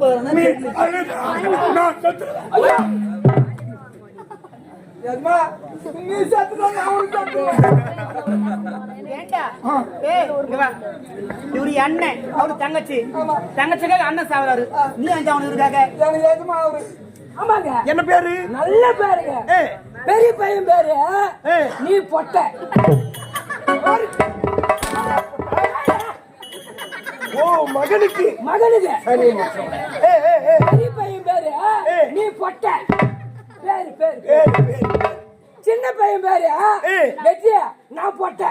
நீ. இவரு அண்ணன் அவரு தங்கச்சி. தங்கச்சிக்காக அண்ணன் சாவறாரு. நீ அஞ்சு அவனு இருக்காக? எனக்கு எதுமா அவரு ஆமாங்க. என்ன பேரு? நல்ல பேருங்க. பெரிய பையன் பேரு. நீ பொட்டை. ஓ மகனுக்கு. மகனுக்கு. பெரிய பையன் பேரு. நீ பொட்டை பேரு பேரு. சின்ன பையன் பேரு. வெற்றியா நான் பொட்டை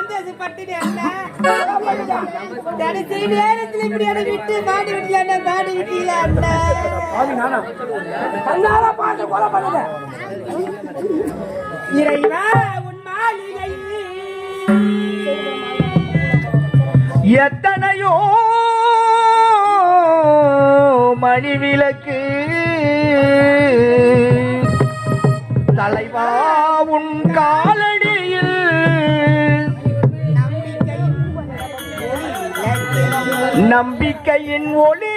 யாருண்ணா என்னது ஐயோ கொலை பண்ணிட்டேனா, படுபாவி. விட்டு ஐயோ ஐயோ. பாவி நானா கண்ணால பார்த்து கொலை பண்ணுங்க இறைவா உன் மாளிகை எத்தனையோ மணிவிளக்கு தலைவா உன் கா நம்பிக்கையின் ஒளி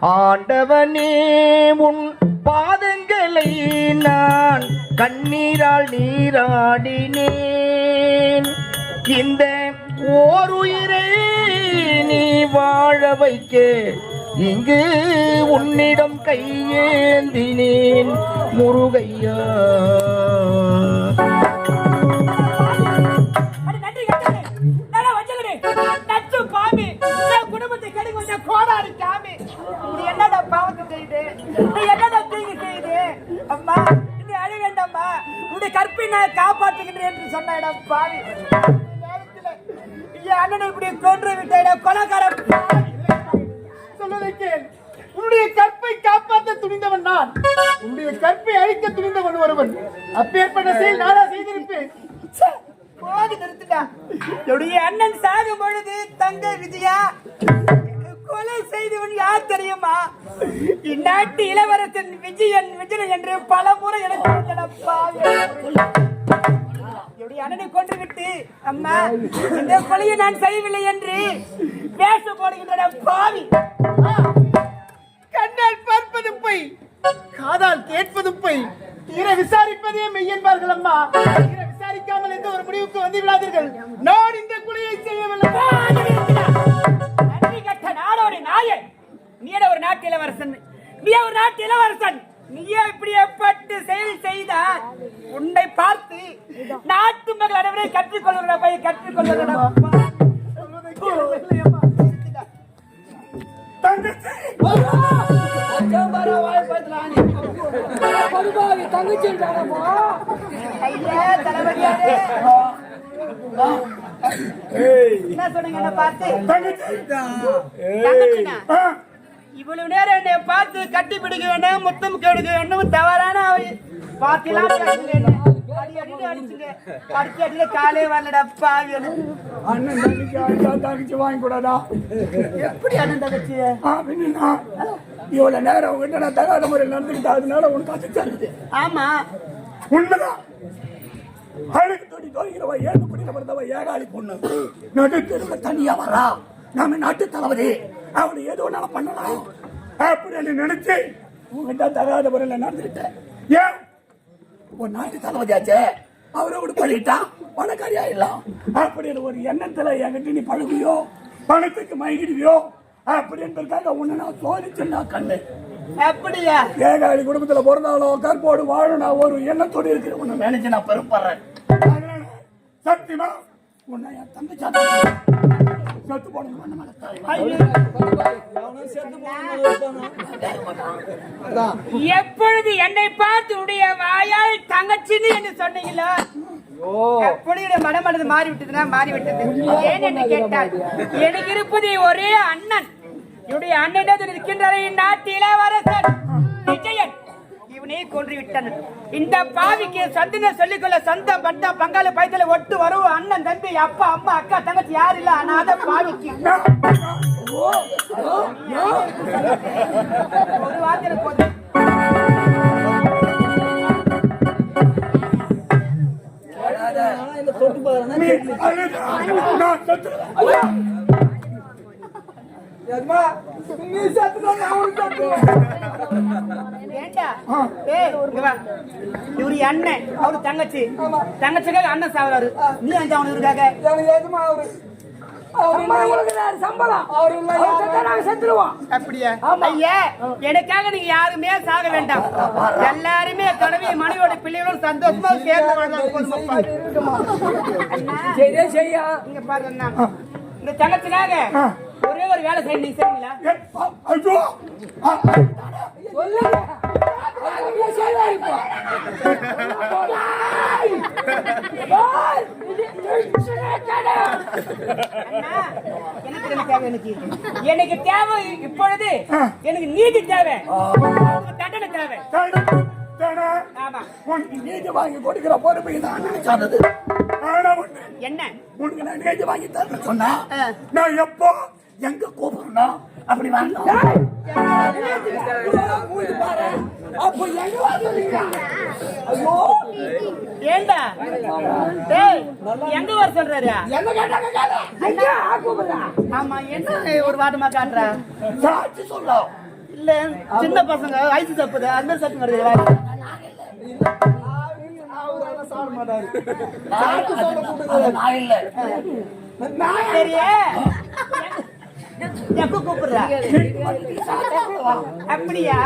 ஆண்டவனே உன் பாதங்களை நான் கண்ணீரால் நீராடினேன். இந்த ஓருயிரை நீ வாழ வைக்க இங்கு உன்னிடம் கையேந்தினேன். முருகையா சாகும் பொழுது தங்கை விஜயா கொலை செய்தவன் யார் தெரியுமா? இந்நாட்டு இளவரசன் விஜயன் விஜயன் என்று பல முறை எனக்கு அண்ணனை கொன்று அம்மா இந்த கொலையை நான் செய்யவில்லை என்று பேச போடுகின்ற பாவி. கண்ணால் பார்ப்பது பொய் காதால் கேட்பது பொய். தீர விசாரிப்பதே மெய் என்பார்கள் அம்மா. தீர விசாரிக்காமல் எந்த ஒரு முடிவுக்கு வந்து விடாதீர்கள் நான் இந்த நாட்டு இளவரசன். நீயே இப்படி எப்பட்டு செயல் செய்தால் உன்னை பார்த்து நாட்டு மக்கள் அனைவரையும் கற்றுக்கொள்கிற பையன் கற்றுக்கொள்கிற தங்கச்சி. என்ன சொன்னீங்க என்ன பார்த்து? இவ்வளவு நேரம் என்னை பார்த்து கட்டி பிடிக்க வேண்டும் முத்தம் கெடுக்க வேண்டும் தவறான அடிச்சுங்க அடிச்சு அடிச்சு காலே வரலடா பாவி அண்ணன். தங்கச்சி அடிச்சா தங்கச்சி வாங்கி கூடாதா எப்படி அண்ணன் தங்கச்சி? அப்படின்னா இவ்வளவு நேரம் உங்ககிட்ட நான் தகாத முறையில் நடந்துக்கிட்டேன். அதனால உனக்கு அசைச்சாருது ஆமா. உண்மைதான். அழுக்கு தொடி தோய்கிறவ ஏழு குடியில பிறந்தவ ஏகாளி பொண்ணு. நடு தெருவில் தனியா வரா. நாம நாட்டு தளபதி. அவனை ஏதோ ஒன்னால பண்ணலாம். அப்படின்னு நினைச்சு உங்ககிட்ட தகாத முறையில் நடந்துக்கிட்டேன். ஏன்? ஒரு நாட்டு தளபதியாச்சே அவரை விட பண்ணிட்டா பணக்காரி ஆயிடலாம் அப்படின்னு ஒரு எண்ணத்துல என்கிட்ட நீ பழகுவியோ? பணத்துக்கு மயங்கிடுவியோ? அப்படி என்பதற்காக உன்னை நான் சோதிச்சேன்டா கண்ணு அப்படியா? ஏகாளி குடும்பத்துல பிறந்தாலும் கற்போடு வாழணும் ஒரு எண்ணத்தோடு இருக்கிற உன்னை நினைச்சு நான் பெருப்படுறேன் சத்தியமா உன்னை என் தங்கச்சி செத்து மாட்டேன் எப்பொழுது என்னை பார்த்து உடைய வாயால் தங்கச்சின்னு என்று சொன்னீங்களோ என் மனமானது மாறி விட்டதுன்னா மாறி விட்டது ஏன் என்று கேட்டால் எனக்கு இருப்பது ஒரே அண்ணன். என்னுடைய அண்ணனிடம் இருக்கின்ற நாட்டு இளவரசன். விஜயன். கொன்று விட்டன் இந்த பாவிக்கு சந்தின சொல்லிக்கொள்ள சொந்த பட்ட பங்காளி பயத்துல ஒட்டு வரும் அண்ணன் தம்பி அப்பா அம்மா அக்கா தங்கச்சி யாரு இல்ல? அனாத பாவிக்கு. ஒரு வார்த்தையில போதும். நீ அழுதா, இவரு அண்ணன் அவரு தங்கச்சி. தங்கச்சிக்காக அண்ணன் சாவறாரு. நீ அஞ்சு அவனுக்காக சம்பளம். அவர் செத்தா நாங்க செத்துருவோம். அப்படியா? ஐயா எனக்காக நீங்க யாருமே சாக வேண்டாம். எல்லாருமே கனவி மனைவியோட பிள்ளைகளோட சந்தோஷமா சேர்ந்து வாழ்ந்தா போதுமப்பா. அண்ணா, சரியா செய்யா இங்க பாரு அண்ணா. இந்த தங்கச்சிக்காக ஒரே ஒரு வேலை செய்ய நீங்க செய்வீங்களா? எனக்கு தேவை எனக்கு எனக்கு தேவை இப்பொழுது எனக்கு நீதி தேவை தண்டனை தேவை நீதி வாங்கி கொடுக்கிற பொறுப்பு ஆனா ஒண்ணு என்ன உனக்கு நான் நீதி வாங்கி தரேன்னு சொன்னா. நான் எப்போ எங்க கூப்பிடணும் அப்படி வரணும் அப்போ எங்க ஐயோ. ஏண்டா? டேய் எங்க வர சொல்றாரு? என்ன கேட்டாங்க கேளு. ஐயா, கூப்பிடுறா. ஆமா என்ன ஒரு வாட்டமா காட்டுற? சாட்சி இல்ல சின்ன பசங்க ஐஸ் தப்புது அந்த சத்து வருது சொல்ல கூப்பிடுறது நான் இல்ல. சரியே எப்ப கூப்பிடுற. அப்படியா?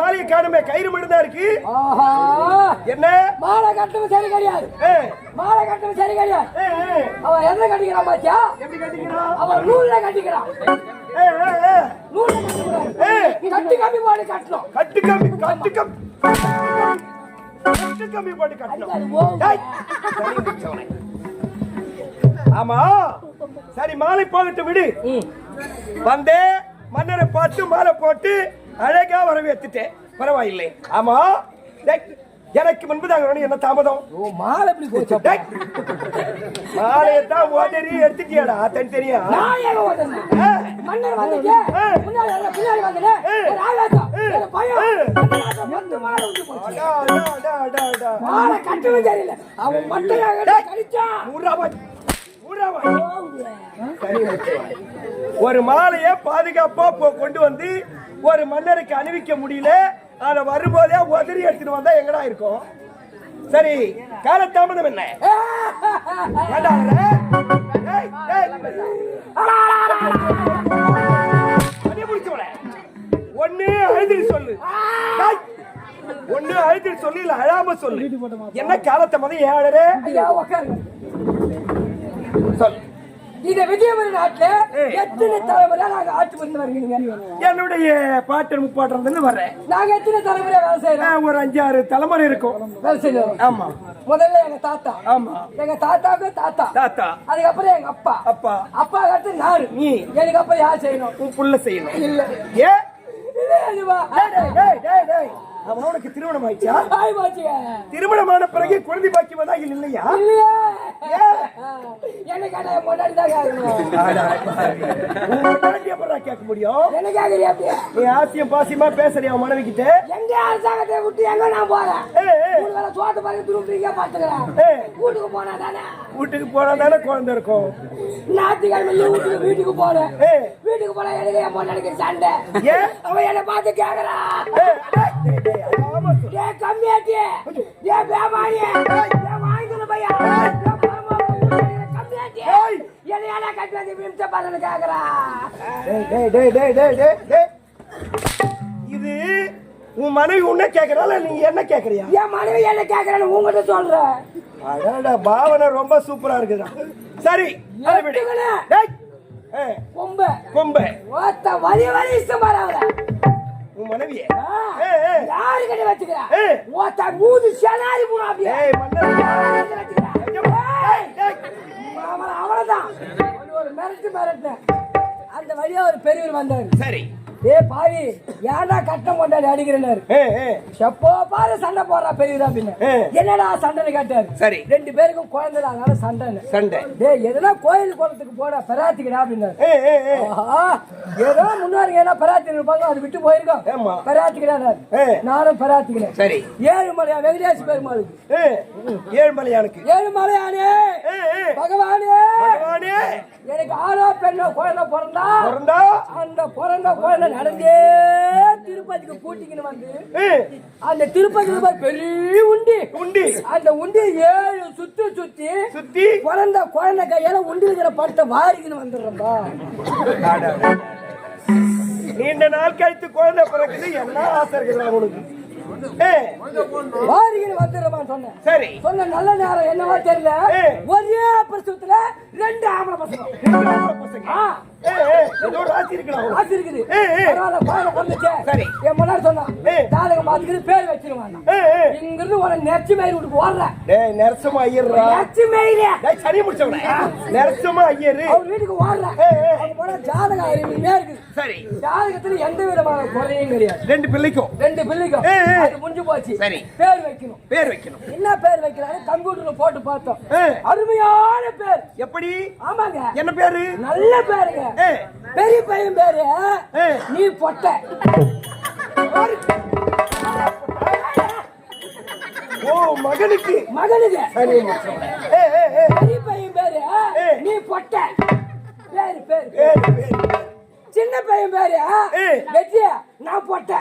மாலையை காணுமே கயிறு மட்டும் தான் இருக்கு. ஆஹா. என்ன? மாலை கட்டவும் சரி கிடையாது. மாலை கட்டவும் சரி கிடையாது. அவன் எதை கட்டிக்கிறான் பாத்தியா? எப்படி கட்டிக்கிறான்? அவன் நூல்ல கட்டிக்கிறான். கட்டி கம்மி போட்டு கட்டணும். கட்டு கம்பி கட்டு கம்பி. கட்டு கம்பி கட்டணும். ஆமா. சரி மாலை போகட்டு விடு. வந்தே மன்னரை பார்த்து மாலை போட்டு அழகா வரவேத்துட்டேன் பரவாயில்லை. ஆமா எனக்கு முன்பதாக வேணும் என்ன தாமதம்? ஓ மாலை எப்படி போச்சு மாலையை தான் நான் ஏங்க ஓடுறேன் ஆ, மன்னர் வந்துச்சு ஆ. முன்னாடி பின்னாடி வந்தது ஒரு ஆவேசம் பயம். வந்து மாலை போச்சு. மாலை அவன் மட்டையாக. ஒரு மாலையை பாதுகாப்பா கொண்டு வந்து ஒரு மன்னருக்கு அணிவிக்க முடியல. அத வரும்போதே உதறி எடுத்துட்டு வந்தா எங்கடா இருக்கும்? சரி காலதாமதம் என்ன. ஒண்ணு அழுதுட்டு சொல்லு. ஒண்ணு அழுதுட்டு சொல்லு இல்ல அழாம சொல்லு. என்ன காலத்தாமதம் ஏழரை? ஐயா உட்காருங்க சொல் இந்த விஜயபுரி நாட்டுல. எத்தனை தலைமுறையா நாங்க ஆட்சி பண்ணி வருவீங்க என்னுடைய பாட்டன் முப்பாட்டம் இருந்து வர்றேன் நாங்க எத்தனை தலைமுறையா வேலை செய்யறோம் ஒரு அஞ்சாறு தலைமுறை இருக்கும். வேலை செய்யறோம். ஆமா. முதல்ல எங்க தாத்தா. ஆமா. எங்க தாத்தாவுக்கு தாத்தா. தாத்தா. அதுக்கப்புறம் எங்க அப்பா. அப்பா. அப்பா அடுத்து நானு. நீ. எனக்கு அப்புறம் யார் செய்யணும்? உன் புள்ள செய்யணும். இல்ல. ஏ? அவனுக்கு திருமணம் ஆயிடுச்சா? திருமணமான பிறகு குழந்தை பாக்கி வந்தா இல்லையா? இல்லையா. ஏன்? எனக்கு என்ன முன்னாடி தான் அப்புறம் கேட்க முடியும்? என்ன கேக்குறியா அப்படியே நீ ஆசியம் பாசியமா பேசுறியா அவன் மனைவி கிட்ட எங்க அரசாங்கத்தை விட்டு எங்க நான் போறேன் சோத்து பாருங்க திரும்பிங்க பாத்துக்கிறேன். வீட்டுக்கு போனா தானே? வீட்டுக்கு போனா தானே குழந்தை இருக்கும். ஞாயிற்றுக்கிழமை வீட்டுக்கு வீட்டுக்கு ஏய், வீட்டுக்கு போனா எனக்கு என் பொண்ணு சண்டை? அவன் என்ன பார்த்து கேக்குறான். கம்மியாட்டி டே பேமானி டே வாங்கிக்கணும் பையா டே கம்மியாட்டி ஏய். என்ன என்ன கட்டி வந்து டேய், டேய், டேய். இது உன் மனைவி உன்ன கேக்குறால நீ என்ன கேக்குறியா? என் மனைவி என்ன கேக்குறான்னு உங்ககிட்ட சொல்றேன். அடடா பாவனை ரொம்ப சூப்பரா இருக்குடா சரி கொம்ப. கொம்பு. ஓத்த வலி வலி பாரு அவளை உன் மனைவிய. யாரு கிட்ட வச்சுக்கிறா. ஓத்த மூது செனாரி போனா அப்படியே ஏய் மன்னர் யாரு கிட்ட வச்சுக்கிறா? டேய், டேய். அவள அவ்வளவுதான் ஒரு- ஒரு மிரட்டு மிரட்டு அந்த வழியா ஒரு பெரியவர் வந்தாரு சரி ஏ பாவி ஏன்டா கட்டம் கொண்டாடி அடிக்கிறேன்னாரு. எப்போ பாரு சண்டை போடுறா பெரியவர் அப்படின்னு ஏ. என்னடா சண்டைன்னு கேட்டாரு? சரி. ரெண்டு பேருக்கும் குழந்தை இல்ல, அதனால சண்டைன்னு. சண்டை. டேய் எதுனா கோயில் குளத்துக்கு போடா பெராத்திக்கடா அப்படின்னாரு. ஏதோ முன்னாடி ஏன்னா பெராத்தி இருப்பாங்க அது விட்டு போயிருக்கோம். ஏய். நானும் பெராத்திக்கிறேன் சரி. ஏழு மலையா வெங்கடேஷ் பெருமாளுக்கு ஏழுமலையானுக்கு ஏழு மலையானே. ஏய், ஏய். பகவானே. எனக்கு ஆறோ பெண்ணோ குழந்தை பிறந்தா பிறந்தா? அந்த பிறந்த குழந்தை நடந்தே திருப்பதிக்கு கூட்டிக்கின்னு வந்து அந்த திருப்பதிக்கு பெரிய உண்டி. உண்டி. அந்த உண்டி ஏழு சுத்தி சுத்தி சுத்தி. பிறந்த குழந்தை கையால உண்டி இருக்கிற படத்தை வாரிக்கின்னு வந்துடுறோம்பா நீண்ட நாள் கழித்து குழந்தை பிறகுது என்ன ஆசை இருக்குதா உனக்கு வந்துடுறோமான்னு சொன்னேன். சரி. சொன்ன நல்ல நேரம் என்னவோ தெரியல. ஒரே பிரசவத்துல ரெண்டு ஆம்பளை பசங்க. இங்கிருந்து ஒரு நெச்சி மயிர் விட்டு ஓடுறேன். நரசமா ஐயர்ரா நெச்சி மயிரே சரி முடிச்சவனே நரசமா ஐயரு. அவர் வீட்டுக்கு ஓடுறேன். ஜாதகம் அருமையா இருக்குது. சரி. ஜாதகத்துல எந்த விதமான குறையும் கிடையாது. ரெண்டு பிள்ளைக்கும். ரெண்டு பிள்ளைக்கும். முடிஞ்சு போச்சு. சரி. பேர் வைக்கணும். பேர் வைக்கணும். என்ன பேர் வைக்கிறாங்க கம்ப்யூட்டர்ல போட்டு பார்த்தோம். அருமையான பேர். எப்படி? ஆமாங்க. என்ன பேரு? நல்ல பேருங்க. பெரிய பையன் பேரு. நீ பொட்டை. ஓ மகனுக்கு. மகனுக்கு. பெரிய பையன் பேரு. நீ பொட்டை. பேரு பேரு. சின்ன பையன் பேரு. வெற்றியா? நான் பொட்டை.